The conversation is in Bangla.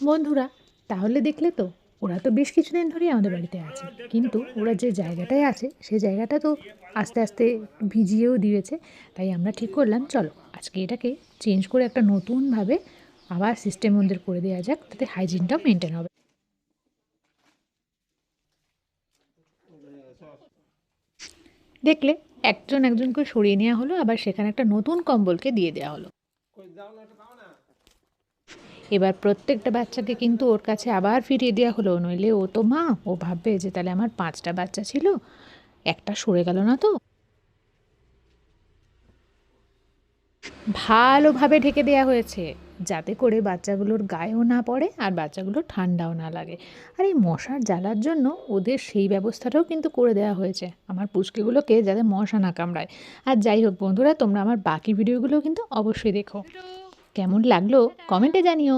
বন্ধুরা, তাহলে দেখলে তো, ওরা তো বেশ কিছুদিন ধরেই আমাদের বাড়িতে আছে। কিন্তু ওরা যে জায়গাটায় আছে সেই জায়গাটা তো আস্তে আস্তে ভিজিয়েও দিয়েছে। তাই আমরা ঠিক করলাম, চলো আজকে এটাকে চেঞ্জ করে একটা নতুনভাবে আবার সিস্টেম ওদের করে দেওয়া যাক, তাতে হাইজিনটাও মেনটেন হবে। দেখলে, একজন একজনকে সরিয়ে নেওয়া হলো, আবার সেখানে একটা নতুন কম্বলকে দিয়ে দেওয়া হলো। এবার প্রত্যেকটা বাচ্চাকে কিন্তু ওর কাছে আবার ফিরিয়ে দেওয়া হলো। নইলে ও তো মা, ও ভাববে যে তাহলে আমার পাঁচটা বাচ্চা ছিল, একটা সরে গেল না তো। ভালোভাবে ঢেকে দেওয়া হয়েছে, যাতে করে বাচ্চাগুলোর গায়েও না পড়ে আর বাচ্চাগুলো ঠান্ডাও না লাগে। আর এই মশার জ্বালার জন্য ওদের সেই ব্যবস্থাটাও কিন্তু করে দেওয়া হয়েছে। আমার পুচকিগুলোকে যাতে মশা না কামড়ায়। আর যাই হোক বন্ধুরা, তোমরা আমার বাকি ভিডিওগুলোও কিন্তু অবশ্যই দেখো। কেমন লাগল কমেন্টে জানিও।